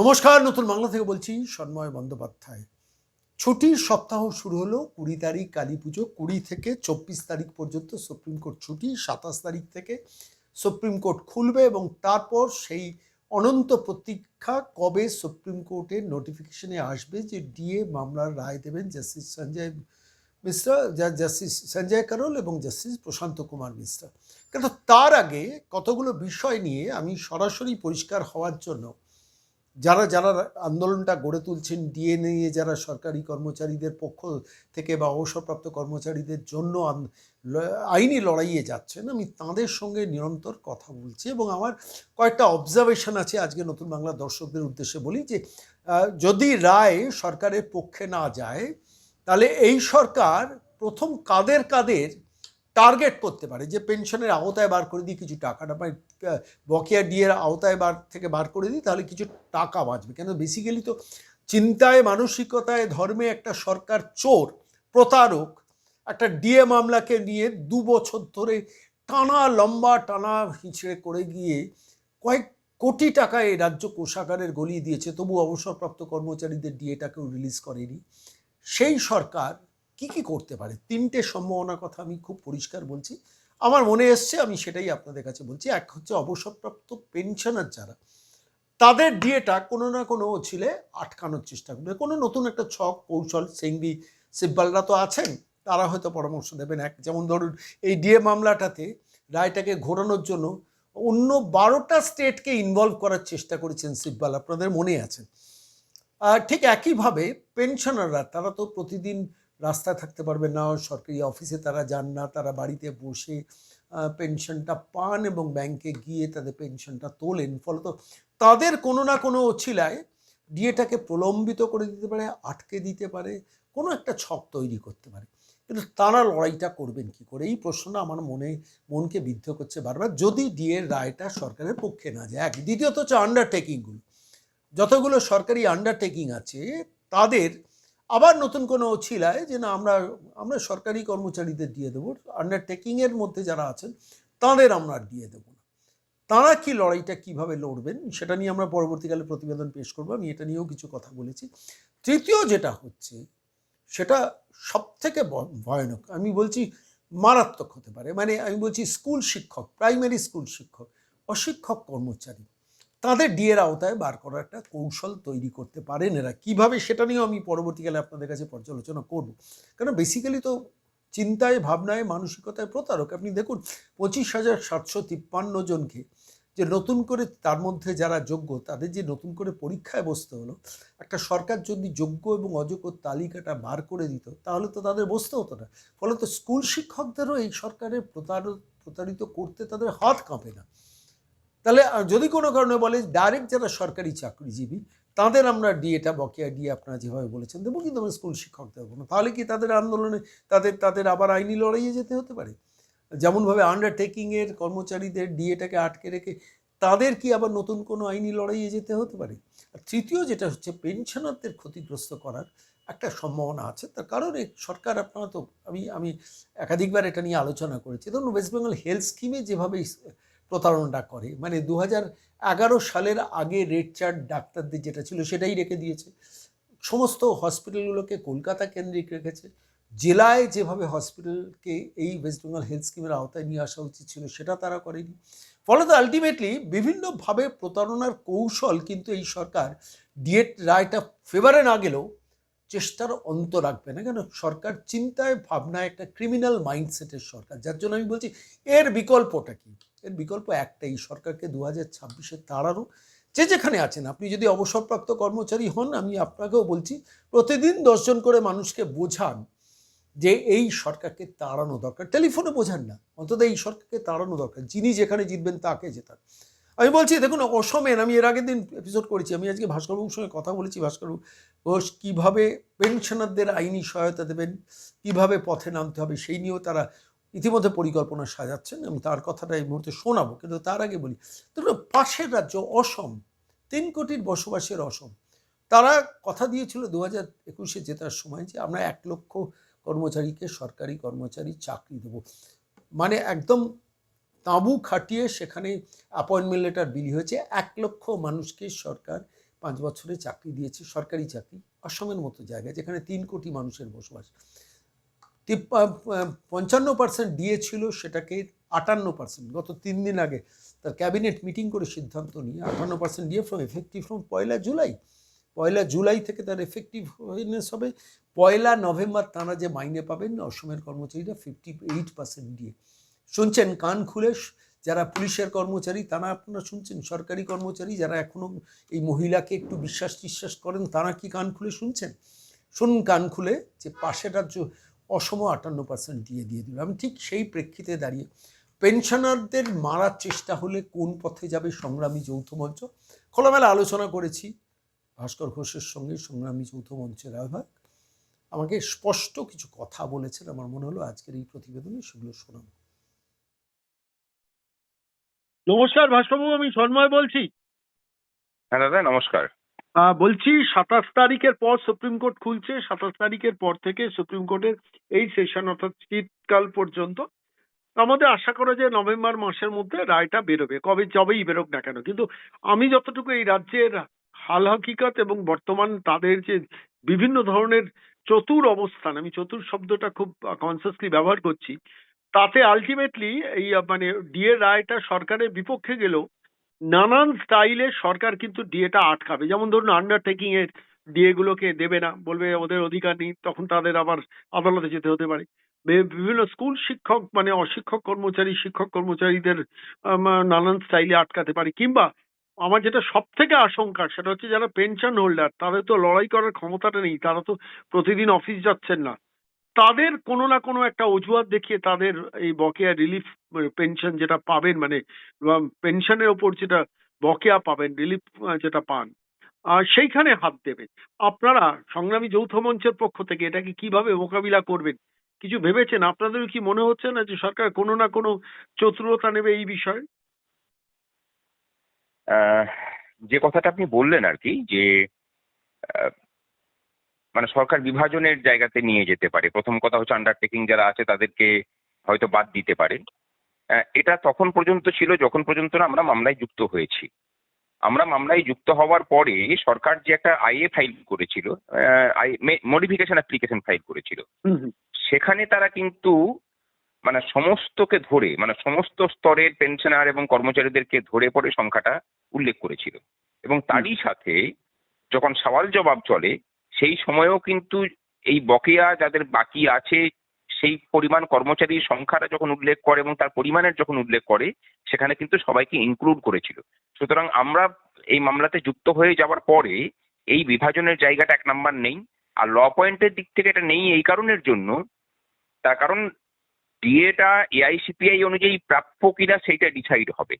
নমস্কার, নতুন বাংলা থেকে বলছি সন্ময় বন্দ্যোপাধ্যায়। ছুটির সপ্তাহ শুরু হলো, কুড়ি তারিখ কালী পুজো, কুড়ি থেকে চব্বিশ তারিখ পর্যন্ত সুপ্রিম কোর্ট ছুটি, সাতাশ তারিখ থেকে সুপ্রিম কোর্ট খুলবে এবং তারপর সেই অনন্ত প্রতীক্ষা কবে সুপ্রিম কোর্টের নোটিফিকেশনে আসবে যে ডিএ মামলার রায় দেবেন জাস্টিস সঞ্জয় মিশ্রা জাস্টিস সঞ্জয় কারোল এবং জাস্টিস প্রশান্ত কুমার মিশ্রা। কিন্তু তার আগে কতগুলো বিষয় নিয়ে আমি সরাসরি পরিষ্কার হওয়ার জন্য যারা যারা আন্দোলনটা গড়ে তুলছেন ডিএ নিয়ে যারা সরকারি কর্মচারীদের পক্ষ থেকে বা অবসরপ্রাপ্ত কর্মচারীদের জন্য আইনি লড়াইয়ে যাচ্ছেন, আমি তাদের সঙ্গে নিরন্তর কথা বলছি এবং আমার কয়েকটা অবজারভেশন আছে আজকে নতুন বাংলা দর্শকদের উদ্দেশ্যে বলি যে যদি রায় সরকারের পক্ষে না যায়, তাহলে এই সরকার প্রথম কাদের কাদের টার্গেট করতে পারে যে পেনশনের আওতায় বার করে দিই কিছু টাকাটা আহ, বকেয়া ডিএর আওতায় বার থেকে বার করে দিই তাহলে কিছু টাকা বাঁচবে। কেন? বেসিক্যালি তো চিন্তায় মানসিকতায় ধর্মে একটা সরকার চোর প্রতারক একটা ডিএ মামলাকে নিয়ে দু বছর ধরে টানা লম্বা টানা হিঁচড়ে করে গিয়ে কয়েক কোটি টাকা এই রাজ্য কোষাগারের গলিয়ে দিয়েছে তবু অবসরপ্রাপ্ত কর্মচারীদের ডিএটাকেও রিলিজ করেনি। সেই সরকার কি কি করতে পারে? তিনটে সম্ভাবনার কথা আমি খুব পরিষ্কার বলছি। আমার মনে এসছে, আমি সেটাই আপনাদের কাছে বলছি। এক হচ্ছে অবসরপ্রাপ্ত পেনশনার যারা, তাদের ডিএটা কোনো না কোনো ছিলে আটকানোর চেষ্টা করবে। কোনো নতুন একটা ছক, কৌশল, সেঙ্গি, সিব্বালরা তো আছেন, তারা হয়তো পরামর্শ দেবেন এক। যেমন ধরুন, এই ডিএ মামলাটাতে রায়টাকে ঘোরানোর জন্য অন্য বারোটা স্টেটকে ইনভলভ করার চেষ্টা করেছেন সিব্বাল, আপনাদের মনে আছে। ঠিক একইভাবে পেনশনাররা তারা তো প্রতিদিন রাস্তায় থাকতে পারবে না, সরকারি অফিসে তারা যান না, তারা বাড়িতে বসে পেনশনটা পান এবং ব্যাংকে গিয়ে তাদের পেনশনটা তোলেন। ফলত তাদের কোনো না কোনো অছিলায় ডিএটাকে প্রলম্বিত করে দিতে পারে, আটকে দিতে পারে, কোনো একটা ছক তৈরি করতে পারে। কিন্তু তারা লড়াইটা করবেন কি করে? এই প্রশ্নটা আমার মনে, মনকে বিদ্ধ করছে বারবার। যদি ডিএর রায়টা সরকারের পক্ষে না যায় এক দ্বিতীয়ত হচ্ছে আন্ডারটেকিংগুলো যতগুলো সরকারি আন্ডারটেকিং আছে, তাদের আবার নতুন কোনো অছিলায় যে না, আমরা আমরা সরকারি কর্মচারীদের দিয়ে দেবো আন্ডারটেকিংয়ের মধ্যে যারা আছেন, তাদের আমরা আর দিয়ে দেবো না। তারা কি লড়াইটা কীভাবে লড়বেন, সেটা নিয়ে আমরা পরবর্তীকালে প্রতিবেদন পেশ করব। আমি এটা নিয়েও কিছু কথা বলেছি। তৃতীয় যেটা হচ্ছে, সেটা সব থেকে ভয়ানক, আমি বলছি মারাত্মক হতে পারে। মানে আমি বলছি স্কুল শিক্ষক প্রাইমারি স্কুল শিক্ষক, অশিক্ষক কর্মচারী তাদের ডিএর আওতায় বার করার একটা কৌশল তৈরি করতে পারেন এরা। কীভাবে সেটা নিয়েও আমি পরবর্তীকালে আপনাদের কাছে পর্যালোচনা করব। কারণ বেসিক্যালি তো চিন্তায়, ভাবনায়, মানসিকতায় প্রতারক। আপনি দেখুন, পঁচিশ হাজার সাতশো তিপ্পান্ন জনকে যে নতুন করে তার মধ্যে যারা যোগ্য, তাদের যে নতুন করে পরীক্ষায় বসতে হলো, একটা সরকার যদি যোগ্য এবং অযোগ্য তালিকাটা বার করে দিত, তাহলে তো তাদের বসতে হতো না। ফলে তো স্কুল শিক্ষকদেরও এই সরকারের প্রতার- প্রতারিত করতে তাদের হাত কাঁপে না। তাহলে যদি কোনো কারণে বলে ডাইরেক্ট যারা সরকারি চাকরিজীবী, তাদের আমরা ডিএটা বকেয়া ডিএ আপনারা যেভাবে বলেছেন দেবো, কিন্তু আমরা স্কুল শিক্ষক দেবো না। তাহলে কি তাদের আন্দোলনে তাদের তাদের আবার আইনি লড়াইয়ে যেতে হতে পারে? যেমনভাবে আন্ডারটেকিংয়ের কর্মচারীদের ডিএটাকে আটকে রেখে তাদের কি আবার নতুন কোনো আইনি লড়াইয়ে যেতে হতে পারে? আর তৃতীয় যেটা হচ্ছে পেনশনারদের ক্ষতিগ্রস্ত করার একটা সম্ভাবনা আছে। তার কারণ সরকার আপনারা তো, আমি আমি একাধিকবার এটা নিয়ে আলোচনা করেছি। ধরুন ওয়েস্ট বেঙ্গল হেলথ স্কিমে যেভাবে প্রতারণাটা করে। মানে দু এগারো সালের আগে রেড চার্ট ডাক্তারদের যেটা ছিল সেটাই রেখে দিয়েছে। সমস্ত হসপিটালগুলোকে কলকাতা কেন্দ্রিক রেখেছে। জেলায় যেভাবে হসপিটালকে এই ওয়েস্ট বেঙ্গল হেলথ স্কিমের আওতায় নিয়ে আসা উচিত ছিল সেটা তারা করেনি। ফলে ফলত আলটিমেটলি বিভিন্নভাবে প্রতারণার কৌশল কিন্তু এই সরকার ডিএট রায়টা ফেভারে না গেলেও চেষ্টার অন্ত রাখবে না। কেন? সরকার চিন্তায়, ভাবনায় একটা ক্রিমিনাল মাইন্ডসেটের সরকার। যার জন্য আমি বলছি, এর বিকল্পটা কি? এর বিকল্প একটাই, সরকারকে দু হাজার ছাব্বিশে তাড়ানো যে যেখানে আছেন, আপনি যদি অবসরপ্রাপ্ত কর্মচারী হন, আমি আপনাকেও বলছি, প্রতিদিন দশজন করে মানুষকে বোঝান যে এই সরকারকে তাড়ানো দরকার। টেলিফোনে বোঝান না, অন্তত এই সরকারকে তাড়ানো দরকার, যিনি যেখানে জিতবেন তাকে জেতান। আমি বলছি, দেখুন অসমেন আমি এর আগের দিন এপিসোড করেছি, আমি আজকে ভাস্করবাবুর সঙ্গে কথা বলেছি ভাস্করবাবু ঘোষ কীভাবে পেনশনারদের আইনি সহায়তা দেবেন, কীভাবে পথে নামতে হবে, সেই নিয়েও তারা ইতিমধ্যে পরিকল্পনা সাজাচ্ছেন, আমি তার কথাটা এই মুহূর্তে শোনাবো। কিন্তু তার আগে বলি ধরুন পাশের রাজ্য অসম, তিন কোটির বসবাসের অসম, তারা কথা দিয়েছিল দু হাজার একুশে জেতার সময় যে আমরা এক লক্ষ কর্মচারীকে সরকারি কর্মচারী চাকরি দেবো। মানে একদম তাঁবু খাটিয়ে সেখানে অ্যাপয়েন্টমেন্ট লেটার বিলি হয়েছে, এক লক্ষ মানুষকে সরকার পাঁচ বছরে চাকরি দিয়েছে, সরকারি চাকরি, অসমের মতো জায়গায়, যেখানে তিন কোটি মানুষের বসবাস। পঞ্চান্ন পার্সেন্ট দিয়েছিল সেটাকে আটান্ন পার্সেন্ট গত তিন দিন আগে তার ক্যাবিনেট মিটিং করে সিদ্ধান্ত নিয়ে আটান্ন পার্সেন্ট দিয়ে ফ্রম এফেক্টিভ ফ্রম পয়লা জুলাই। পয়লা জুলাই থেকে তার এফেক্টিভ হবে পয়লা নভেম্বর তাঁরা যে মাইনে পাবেন, অসমের কর্মচারীরা ফিফটি এইট পার্সেন্ট দিয়ে শুনছেন, কান খুলে যারা পুলিশের কর্মচারী, তারা আপনারা শুনছেন? সরকারি কর্মচারী যারা এখনও এই মহিলাকে একটু বিশ্বাস টিশ্বাস করেন, তারা কি কান খুলে শুনছেন? শুনুন, কান খুলে যে পাশের রাজ্য অসম আটান্ন পার্সেন্ট দিয়ে দিয়ে দিল। আমি ঠিক সেই প্রেক্ষিতে দাঁড়িয়ে পেনশনারদের মারার চেষ্টা হলে কোন পথে যাবে সংগ্রামী যৌথ মঞ্চ? খোলামেলা আলোচনা করেছি ভাস্কর ঘোষের সঙ্গে সংগ্রামী যৌথ মঞ্চের আহ্বায়ক। আমাকে স্পষ্ট কিছু কথা বলেছেন আমার মনে হলো আজকের এই প্রতিবেদনে সেগুলো শোনাবো। নমস্কার ভাস্করবাবু আমি সন্ময় বলছি। হ্যাঁ দাদা নমস্কার। বলছি সাতাশ তারিখের পর সুপ্রিম কোর্ট খুলছে। সাতাশ তারিখের পর থেকে সুপ্রিম কোর্টের এই সেশন অর্থাৎ শীতকাল পর্যন্ত আমাদের আশা করা যায় নভেম্বর মাসের মধ্যে রায়টা বেরোবে। কবে যবেই বেরোক না কেন। কিন্তু আমি যতটুকু এই রাজ্যের হাল হাকিকত এবং বর্তমান তাদের যে বিভিন্ন ধরনের চতুর অবস্থান, আমি চতুর শব্দটা খুব কনসিয়াসলি ব্যবহার করছি, তাতে আলটিমেটলি এই মানে ডিএ রায়টা সরকারের বিপক্ষে গেলেও নানান স্টাইলে সরকার কিন্তু ডিএটা আটকাবে। যেমন ধরুন আন্ডারটেকিং এর ডিএ গুলোকে দেবে না, বলবে ওদের অধিকার নেই, তখন তাদের আবার আদালতে যেতে হতে পারে। বিভিন্ন স্কুল শিক্ষক মানে অশিক্ষক কর্মচারী, শিক্ষক কর্মচারীদের নানান স্টাইলে আটকাতে পারে। কিংবা আমার যেটা সব থেকে আশঙ্কা, সেটা হচ্ছে যারা পেনশন হোল্ডার তাদের তো লড়াই করার ক্ষমতাটা নেই, তারা তো প্রতিদিন অফিস যাচ্ছেন না। তাদের কোনো না কোনো একটা অজুহাত দেখিয়ে তাদের এই বকেয়া রিলিফ পেনশন যেটা পাবেন মানে পেনশনের ওপর যেটা বকেয়া পাবেন রিলিফ যেটা পান আহ, সেইখানে হাত দেবে আপনারা সংগ্রামী যৌথ মঞ্চের পক্ষ থেকে এটাকে কীভাবে মোকাবিলা করবেন কিছু ভেবেছেন? আপনাদের কি মনে হচ্ছে না যে সরকার কোনো না কোনো চতুরতা নেবে এই বিষয়ে? যে কথাটা আপনি বললেন আর কি যে মানে সরকার বিভাজনের জায়গাতে নিয়ে যেতে পারে। প্রথম কথা হচ্ছে আন্ডারটেকিং যারা আছে তাদেরকে হয়তো বাদ দিতে পারে। এটা তখন পর্যন্ত ছিল যখন পর্যন্ত না আমরা মামলায় যুক্ত হয়েছি। আমরা মামলায় যুক্ত হওয়ার পরে সরকার যে একটা আইএ ফাইল করেছিল মডিফিকেশন অ্যাপ্লিকেশন ফাইল করেছিল। সেখানে তারা কিন্তু মানে সমস্তকে ধরে মানে সমস্ত স্তরের পেনশনার এবং কর্মচারীদেরকে ধরে পড়ে সংখ্যাটা উল্লেখ করেছিল। এবং তারই সাথে যখন সওয়াল জবাব চলে সেই সময়েও কিন্তু এই বকেয়া যাদের বাকি আছে, সেই পরিমাণ কর্মচারীর সংখ্যাটা যখন উল্লেখ করে এবং তার পরিমাণের যখন উল্লেখ করে, সেখানে কিন্তু সবাইকে ইনক্লুড করেছিল। সুতরাং আমরা এই মামলাতে যুক্ত হয়ে যাওয়ার পরে এই বিভাজনের জায়গাটা এক নাম্বার নেই। আর ল পয়েন্টের দিক থেকে এটা নেই এই কারণের জন্য। তার কারণ ডিএটা এআইসিপিআই অনুযায়ী প্রাপ্য কিনা সেইটা ডিসাইড হবে।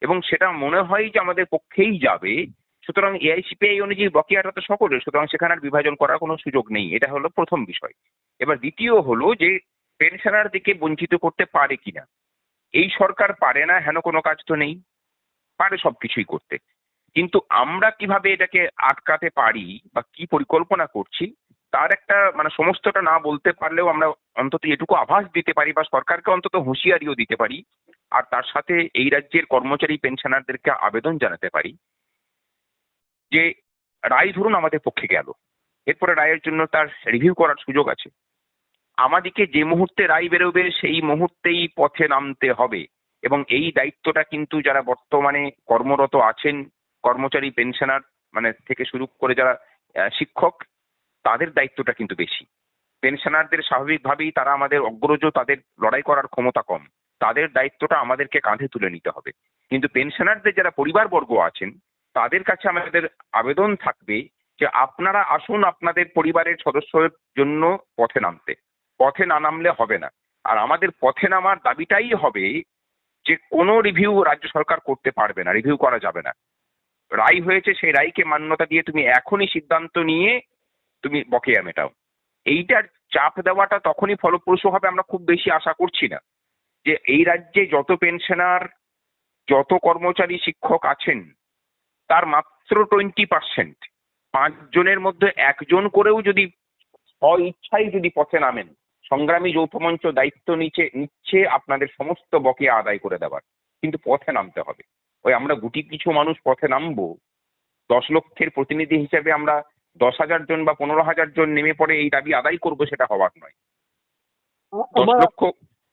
এবং সেটা মনে হয় যে আমাদের পক্ষেই যাবে সুতরাং এআইসিপিআই অনুযায়ী বকেয়াটা তো সকলের, সুতরাং সেখানে আর বিভাজন করার কোনো সুযোগ নেই। এটা হলো প্রথম বিষয়। এবার দ্বিতীয় হলো যে পেনশনার দিকে বঞ্চিত করতে পারে কিনা এই সরকার পারে না, হেন কোনো কাজ তো নেই। পারে সব কিছুই করতে। কিন্তু আমরা কীভাবে এটাকে আটকাতে পারি বা কি পরিকল্পনা করছি, তার একটা মানে সমস্তটা না বলতে পারলেও আমরা অন্তত এটুকু আভাস দিতে পারি বা সরকারকে অন্তত হুঁশিয়ারিও দিতে পারি। আর তার সাথে এই রাজ্যের কর্মচারী, পেনশনারদেরকে আবেদন জানাতে পারি। যে রায় ধরুন আমাদের পক্ষে গেল। এরপরে রায়ের জন্য তার রিভিউ করার সুযোগ আছে। আমাদেরকে যে মুহূর্তে রায় বেরোবে, সেই মুহূর্তেই পথে নামতে হবে। এবং এই দায়িত্বটা কিন্তু যারা বর্তমানে কর্মরত আছেন, কর্মচারী পেনশনার মানে থেকে শুরু করে যারা শিক্ষক, তাদের দায়িত্বটা কিন্তু বেশি। পেনশনারদের স্বাভাবিকভাবেই তারা আমাদের অগ্রজ, তাদের লড়াই করার ক্ষমতা কম। তাদের দায়িত্বটা আমাদেরকে কাঁধে তুলে নিতে হবে। কিন্তু পেনশনারদের যারা পরিবারবর্গ আছেন তাদের কাছে আমাদের আবেদন থাকবে যে আপনারা আসুন আপনাদের পরিবারের সদস্যের জন্য পথে নামতে। পথে না নামলে হবে না। আর আমাদের পথে নামার দাবিটাই হবে যে কোনো রিভিউ রাজ্য সরকার করতে পারবে না রিভিউ করা যাবে না। রায় হয়েছে সেই রায়কে মান্যতা দিয়ে তুমি এখনই সিদ্ধান্ত নিয়ে তুমি বকেয়া মেটাও। এইটার চাপ দেওয়াটা তখনই ফলপ্রসূ হবে আমরা খুব বেশি আশা করছি না। যে এই রাজ্যে যত পেনশনার যত কর্মচারী, শিক্ষক আছেন তার মাত্র টোয়েন্টি পার্সেন্ট পাঁচজনের মধ্যে একজন করেও যদি ইচ্ছাই যদি পথে নামেন সংগ্রামী যৌথ মঞ্চ দায়িত্ব নিচে নিচ্ছে আপনাদের সমস্ত বকেয়া আদায় করে দেওয়ার কিন্তু পথে নামতে হবে। ওই আমরা গুটি কিছু মানুষ পথে নামবো দশ লক্ষের প্রতিনিধি হিসেবে আমরা দশ হাজার জন বা পনেরো হাজার জন নেমে পড়ে এই দাবি আদায় করব সেটা হওয়ার নয়। দশ লক্ষ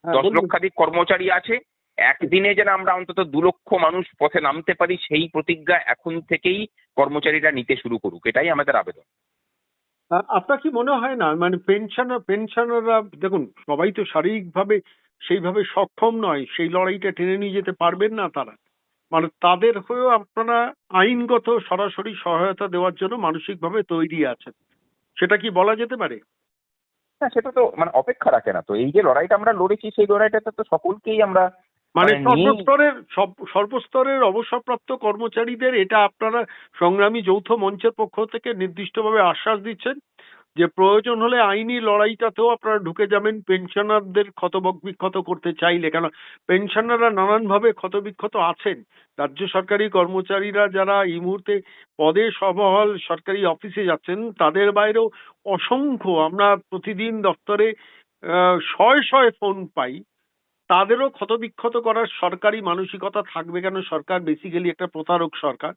হ্যাঁ, দশ লক্ষাধিক কর্মচারী আছে একদিনে যেন আমরা অন্তত দু লক্ষ মানুষ পথে নামতে পারি সেই প্রতিজ্ঞা এখন থেকেই কর্মচারীরা নিতে শুরু করুক। এটাই আমাদের আবেদন। আপনার কি মনে হয় না? মানে পেনশনার পেনশনাররা দেখুন সবাই তো শারীরিকভাবে সেইভাবে সক্ষম নয় সেই লড়াইটা টেনে নিয়ে যেতে পারবেন না তারা। মানে তাদের হয়েও আপনারা আইনগত সরাসরি সহায়তা দেওয়ার জন্য মানসিকভাবে তৈরি আছেন। সেটা কি বলা যেতে পারে? না সেটা তো মানে অপেক্ষা রাখে না তো। এই যে লড়াইটা আমরা লড়েছি সেই লড়াইটাতে তো সকলকেই আমরা মানে সর্বস্তরের সর্বস্তরের অবসরপ্রাপ্ত কর্মচারীদের এটা আপনারা সংগ্রামী যৌথ মঞ্চের পক্ষ থেকে নির্দিষ্টভাবে আশ্বাস দিচ্ছেন যে প্রয়োজন হলে আইনি লড়াইটাতেও আপনারা ঢুকে যাবেন। পেনশনারদের ক্ষতবিক্ষত করতে চাইলে কেন পেনশনাররা নানানভাবে ক্ষতবিক্ষত আছেন। রাজ্য সরকারি কর্মচারীরা যারা এই মুহূর্তে পদে সবহল সরকারি অফিসে যাচ্ছেন তাদের বাইরেও অসংখ্য আমরা প্রতিদিন দপ্তরে শয়ে শয়ে ফোন পাই। তাদেরও ক্ষতবিক্ষত করার সরকারি মানসিকতা থাকবে কেন? সরকার বেসিক্যালি একটা প্রতারক সরকার।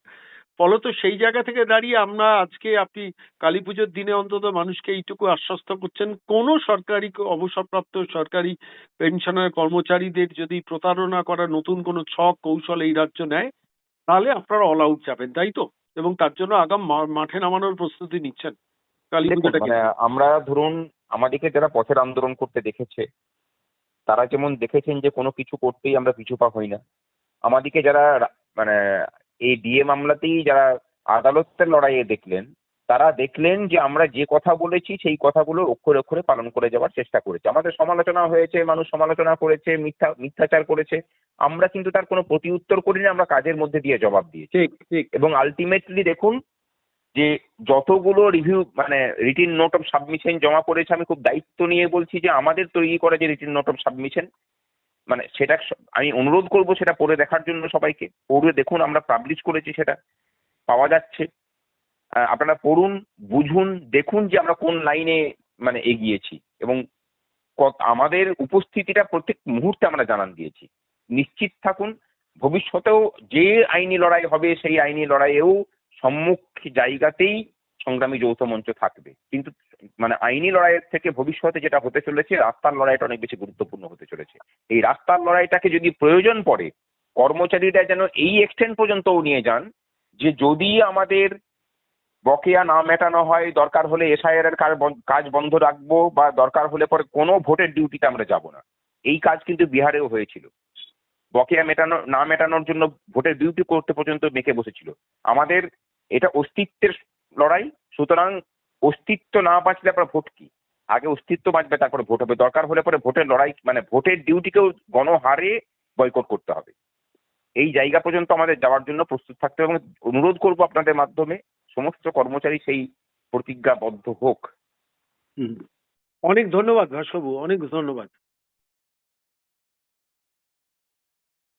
ফলত সেই জায়গা থেকে দাঁড়িয়ে আমরা আজকে আপনি কালী পুজোর দিনে অন্তত মানুষকে এইটুকু আশ্বস্ত করছেন কোন সরকারি অবসরপ্রাপ্ত সরকারি পেনশনার কর্মচারীদের যদি প্রতারণা করার নতুন কোনো ছক কৌশল এই রাজ্য নেয় তাহলে আপনারা অল আউট যাবেন তাই তো? এবং তার জন্য আগাম মাঠে নামানোর প্রস্তুতি নিচ্ছেন। মানে আমরা ধরুন আমাদেরকে যারা পথের আন্দোলন করতে দেখেছে তারা যেমন দেখেছেন যে কোনো কিছু করতেই আমরা পিছুপা হই না। আমাদেরকে যারা মানে এই ডিএ মামলাতেই যারা আদালতের লড়াইয়ে দেখলেন তারা দেখলেন যে আমরা যে কথা বলেছি সেই কথাগুলো অক্ষরে অক্ষরে পালন করে যাওয়ার চেষ্টা করেছি। আমাদের সমালোচনা হয়েছে মানুষ সমালোচনা করেছে মিথ্যা মিথ্যাচার করেছে। আমরা কিন্তু তার কোনো প্রতি উত্তর করিনি আমরা কাজের মধ্যে দিয়ে জবাব দিয়েছি। ঠিক ঠিক। এবং আলটিমেটলি দেখুন যে যতগুলো রিভিউ মানে রিটিন নোট অফ সাবমিশন জমা পড়েছে, আমি খুব দায়িত্ব নিয়ে বলছি যে আমাদের তৈরি করা যে রিটিন নোট অফ সাবমিশন মানে সেটা আমি অনুরোধ করব সেটা পড়ে দেখার জন্য সবাইকে। পড়ে দেখুন, আমরা পাবলিশ করেছি সেটা। পাওয়া যাচ্ছে। আপনারা পড়ুন, বুঝুন, দেখুন যে আমরা কোন লাইনে মানে এগিয়েছি। এবং আমাদের উপস্থিতিটা প্রত্যেক মুহূর্তে আমরা জানান দিয়েছি। নিশ্চিত থাকুন, ভবিষ্যতেও যে আইনি লড়াই হবে, সেই আইনি লড়াইয়েও সম্মুখ জায়গাতেই সংগ্রামী যৌথ মঞ্চ থাকবে। কিন্তু মানে আইনি লড়াইয়ের থেকে ভবিষ্যতে যেটা হতে চলেছে, রাস্তার লড়াইটা অনেক বেশি গুরুত্বপূর্ণ হতে চলেছে। এই রাস্তার লড়াইটাকে যদি প্রয়োজন পড়ে, কর্মচারীরা যেন এই এক্সটেন্ট পর্যন্তও নিয়ে যান, যে যদি আমাদের বকেয়া না মেটানো হয়, দরকার হলে এসআইআর এর কাজ বন্ধ রাখব বা দরকার হলে পরে কোনো ভোটের ডিউটিতে আমরা যাব না। এই কাজ কিন্তু বিহারেও হয়েছিল। বকেয়া মেটানো না মেটানোর জন্য ভোটের ডিউটি করতে পর্যন্ত মেখে বসেছিল। আমাদের এটা অস্তিত্বের লড়াই, সুতরাং অস্তিত্ব না বাঁচলে আপনার ভোট কি? আগে অস্তিত্ব বাঁচবে, তারপরে ভোট হবে। দরকার হলে পরে ভোটের লড়াই মানে ভোটের ডিউটিকেও গণহারে বয়কট করতে হবে। এই জায়গা পর্যন্ত আমাদের যাওয়ার জন্য প্রস্তুত থাকতে হবে এবং অনুরোধ করব আপনাদের মাধ্যমে, সমস্ত কর্মচারী সেই প্রতিজ্ঞাবদ্ধ হোক। অনেক ধন্যবাদ ভাস্করবাবু, অনেক ধন্যবাদ।